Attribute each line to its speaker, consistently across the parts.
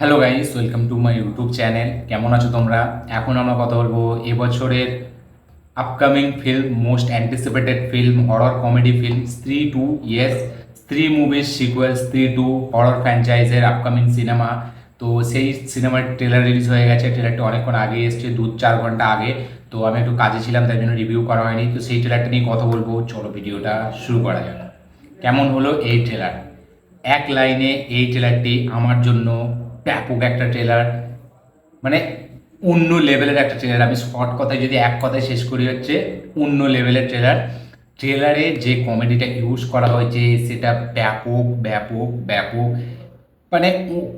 Speaker 1: Hello guys welcome to my YouTube channel কেমন আছো তোমরা? এখন আমরা কথা বলব এবছরের upcoming film most anticipated film horror comedy film Stree two yes Stree মুভির সিকুয়েল স্ত্রী টু হরর ফ্র্যাঞ্চাইজের আপকামিং সিনেমা তো সেই সিনেমার ট্রেলার রিলিজ হয়ে গেছে। ট্রেলারটি অনেকক্ষণ আগে এসছে, দু চার ঘণ্টা আগে। তো আমি একটু কাজে ছিলাম, তাই জন্য রিভিউ করা হয়নি। তো সেই ট্রেলারটা নিয়ে কথা বলব। চলো ভিডিওটা শুরু করা যাক। কেমন হলো এই ট্রেলার এক লাইনে এই ট্রেলারটি আমার জন্য ব্যাপক একটা ট্রেলার মানে অন্য লেভেলের একটা ট্রেলার আমি শর্ট কথায় যদি এক কথায় শেষ করি হচ্ছে, অন্য লেভেলের ট্রেলার ট্রেলারে যে কমেডিটা ইউজ করা হয়েছে সেটা ব্যাপক ব্যাপক ব্যাপক মানে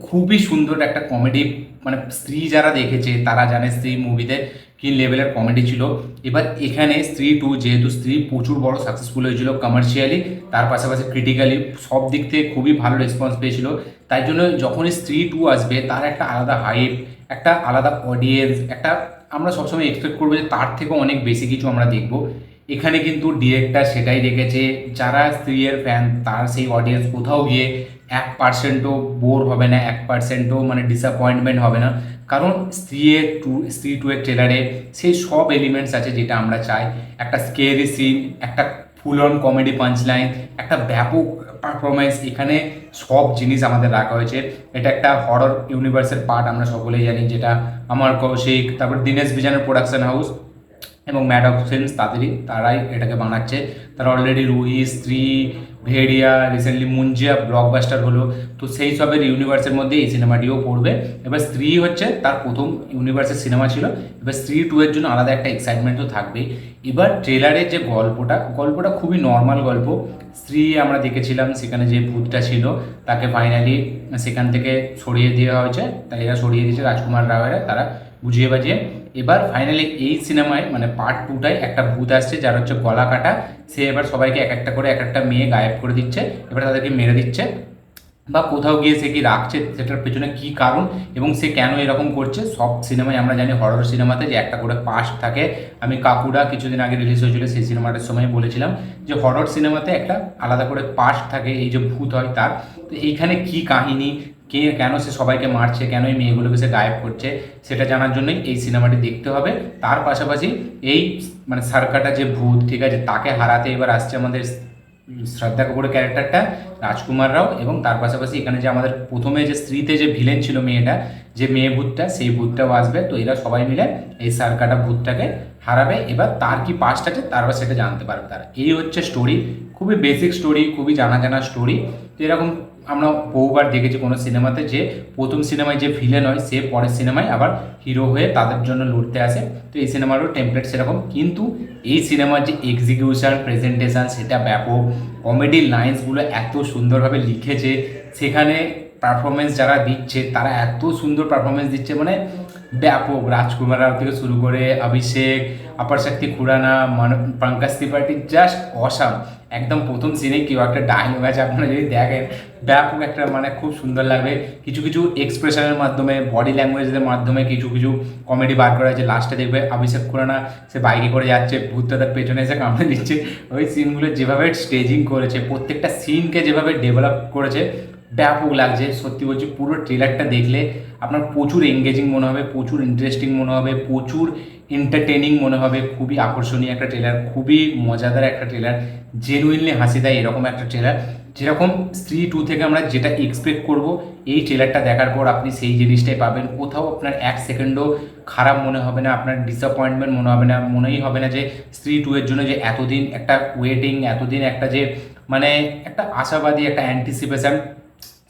Speaker 1: খুবই সুন্দর একটা কমেডি মানে স্ত্রী যারা দেখেছে, তারা জানে স্ত্রী মুভিতে কি লেভেলের কমেডি ছিল। এবার এখানে স্ত্রী টু যেহেতু স্ত্রী প্রচুর বড় সাকসেসফুল হয়েছিল কমার্শিয়ালি তার পাশাপাশি ক্রিটিক্যালি সব দিক থেকে খুবই ভালো রেসপন্স পেয়েছিল। তাই জন্য যখনই স্ত্রী টু আসবে, তার একটা আলাদা হাইপ একটা আলাদা অডিয়েন্স একটা আমরা সবসময় এক্সপেক্ট করব যে তার থেকেও অনেক বেশি কিছু আমরা দেখব। এখানে কিন্তু ডিরেক্টর সেটাই রেখেছে, যারা স্ত্রীর ফ্যান তার সেই অডিয়েন্স কোথাও গিয়ে এক পার্সেন্টও বোর হবে না, এক পার্সেন্টও মানে ডিসঅ্যাপয়েন্টমেন্ট হবে না। কারণ স্ত্রীর টু, স্ত্রী টু এর ট্রেলারে সেই সব এলিমেন্টস আছে যেটা আমরা চাই। একটা স্কেরি সিন একটা full on comedy punch line একটা ব্যাপক পারফরমেন্স এখানে সব জিনিস আমাদের রাখা হয়েছে। এটা একটা হরর ইউনিভার্সের পার্ট আমরা সকলেই জানি, যেটা আমার কৌশিক, তারপর দীনেশ বিজানের প্রোডাকশন হাউস এবং ম্যাডক ফিল্মস তাদেরই, তারাই এটাকে বানাচ্ছে। তারা অলরেডি রুহি স্ত্রী, ভেড়িয়া রিসেন্টলি মুঞ্জিয়া ব্লকবাস্টার হলো। তো সেই সবের ইউনিভার্সের মধ্যে এই সিনেমাটিও পড়বে। এবার স্ত্রী হচ্ছে তার প্রথম ইউনিভার্সের সিনেমা ছিল। এবার স্ত্রী টু এর জন্য আলাদা একটা এক্সাইটমেন্টও থাকবে এবার ট্রেলারের যে গল্পটা গল্পটা খুবই নর্মাল গল্প। স্ত্রী আমরা দেখেছিলাম সেখানে যে ভূতটা ছিল, তাকে ফাইনালি সেখান থেকে সরিয়ে দেওয়া হয়েছে। তাই এরা সরিয়ে দিয়েছে রাজকুমার রাওয়েরা, তারা বুঝিয়ে বাজিয়ে। এবার ফাইনালি এই সিনেমায় মানে পার্ট টুটায় একটা ভূত আসছে, যার হচ্ছে গলা কাটা। সে এবার সবাইকে এক একটা করে, এক একটা মেয়ে গায়েব করে দিচ্ছে, এবার তাদেরকে মেরে দিচ্ছে। বা কোথাও গিয়ে সে কি রাখছে, সেটার পেছনে কি কারণ, এবং সে কেন এরকম করছে, সব সিনেমায় আমরা জানি হরর সিনেমাতে যে একটা করে পাস্ট থাকে। আমি কাকুরা কিছুদিন আগে রিলিজ হয়েছিল, সেই সিনেমাটার সময় বলেছিলাম, যে হরর সিনেমাতে একটা আলাদা করে পাস্ট থাকে, এই যে ভূত হয় তার। তো এইখানে কি কাহিনী কে কেন সে সবাইকে মারছে, কেন এই মেয়েগুলোকে সে গায়েব করছে, সেটা জানার জন্যই এই সিনেমাটি দেখতে হবে। তার পাশাপাশি এই মানে সার্কাটা যে ভূত, ঠিক আছে, তাকে হারাতে এবার আসছে আমাদের শ্রদ্ধা কাপুরের ক্যারেক্টারটা রাজকুমার রাও এবং তার পাশাপাশি এখানে যে আমাদের প্রথমে যে স্ত্রীতে যে ভিলেন ছিল মেয়েটা, যে মেয়ে ভূতটা, সেই ভূতটাও আসবে। তো এরা সবাই মিলে এই সার্কাটা ভূতটাকে হারাবে। এবার তার কি পাস্ট আছে তারপর সেটা জানতে পারবে তারা। এই হচ্ছে স্টোরি খুবই বেসিক স্টোরি খুবই জানা জানা স্টোরি তো এরকম আমরা বহুবার দেখেছি কোনো সিনেমাতে যে প্রথম সিনেমায় যে ভিলেন হয়, সে পরের সিনেমায় আবার হিরো হয়ে তাদের জন্য লড়তে আসে। তো এই সিনেমারও টেমপ্লেট সেরকম। কিন্তু এই সিনেমার যে এক্সিকিউশন প্রেজেন্টেশন সেটা ব্যাপক। কমেডি লাইন্সগুলো এত সুন্দরভাবে লিখেছে। সেখানে পারফরমেন্স যারা দিচ্ছে, তারা এত সুন্দর পারফরমেন্স দিচ্ছে মানে ব্যাপক। রাজকুমার থেকে শুরু করে অভিষেক, আপার শক্তি খুরানা, মান, পঙ্কজ ত্রিপাঠী জাস্ট অসাম একদম প্রথম সিনে কেউ একটা ডায়লগ আছে আপনারা যদি দেখেন, ব্যাপক একটা মানে খুব সুন্দর লাগবে। কিছু কিছু এক্সপ্রেশনের মাধ্যমে বডি ল্যাঙ্গুয়েজের মাধ্যমে কিছু কিছু কমেডি বার করা আছে লাস্টে দেখবে অভিষেক খুরানা, সে বাইকে করে যাচ্ছে ভূতটা পেছনে এসে কামড়ে দিচ্ছে। ওই সিনগুলো যেভাবে স্টেজিং করেছে, প্রত্যেকটা সিনকে যেভাবে ডেভেলপ করেছে ব্যাপক লাগছে। সত্যি বলছি, পুরো ট্রেলারটা দেখলে আপনার প্রচুর এঙ্গেজিং মনে হবে, প্রচুর ইন্টারেস্টিং মনে হবে, প্রচুর এন্টারটেনিং মনে হবে। খুবই আকর্ষণীয় একটা ট্রেলার খুবই মজাদার একটা ট্রেলার জেনুইনলি হাসি দেয় এরকম একটা ট্রেলার যেরকম স্ত্রী টু থেকে আমরা যেটা এক্সপেক্ট করব, এই ট্রেলারটা দেখার পর আপনি সেই জিনিসটাই পাবেন। কোথাও আপনার এক সেকেন্ডও খারাপ মনে হবে না, আপনার ডিসঅ্যাপয়েন্টমেন্ট মনে হবে না, মনেই হবে না যে স্ত্রী টু এর জন্য যে এতদিন একটা ওয়েটিং এতদিন একটা যে মানে একটা আশাবাদী, একটা অ্যান্টিসিপেশন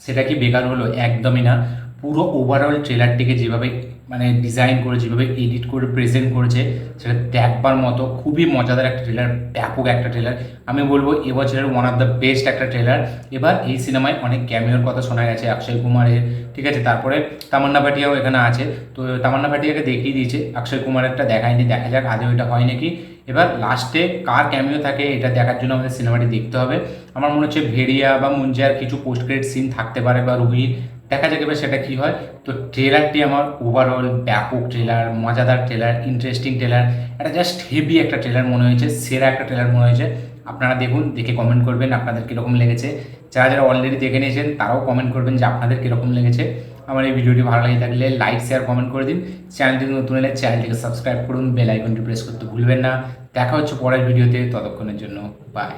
Speaker 1: সেটা কি বেকার হলো? একদমই না। পুরো ওভারঅল ট্রেলারটিকে যেভাবে মানে ডিজাইন করে, যেভাবে এডিট করে প্রেজেন্ট করেছে, সেটা দেখবার মতো খুবই মজাদার একটা ট্রেলার ব্যাপক একটা ট্রেলার আমি বলব এবছরের ওয়ান অফ দ্য বেস্ট একটা ট্রেলার এবার এই সিনেমায় অনেক ক্যামিওর কথা শোনা গেছে, অক্ষয় কুমারের, ঠিক আছে? তারপরে তামান্না ভাটিয়াও এখানে আছে। তো তামান্না ভাটিয়াকে দেখিয়ে দিয়েছে, অক্ষয় কুমারেরটা দেখায়নি, দেখা যাক আদৌ এটা হয় নাকি। এবার লাস্টে কার ক্যামিও থাকে এটা দেখার জন্য আমাদের সিনেমাটি দেখতে হবে। আমার মনে হচ্ছে ভেড়িয়া বা মুঞ্জার কিছু পোস্ট ক্রেডিট সিন থাকতে পারে বা রুহির দেখা এবার সেটা কী হয়। তো ট্রেলারটি আমার ওভারঅল ব্যাপক ট্রেলার মজাদার ট্রেলার ইন্টারেস্টিং ট্রেলার এটা জাস্ট হেভি একটা ট্রেলার মনে হয়েছে, সেরা একটা ট্রেলার মনে হয়েছে। আপনারা দেখুন, দেখে কমেন্ট করবেন আপনাদের কীরকম লেগেছে। যারা যারা অলরেডি দেখে নিয়েছেন, তারাও কমেন্ট করবেন যে আপনাদের কীরকম লেগেছে। আমার এই ভিডিওটি ভালো লাগে থাকলে লাইক শেয়ার কমেন্ট করে দিন। চ্যানেলটি নতুন এলে চ্যানেলটিকে সাবস্ক্রাইব করুন। বেল আইকনটি প্রেস করতে ভুলবেন না। দেখা হচ্ছে পরের ভিডিওতে। ততক্ষণের জন্য বাই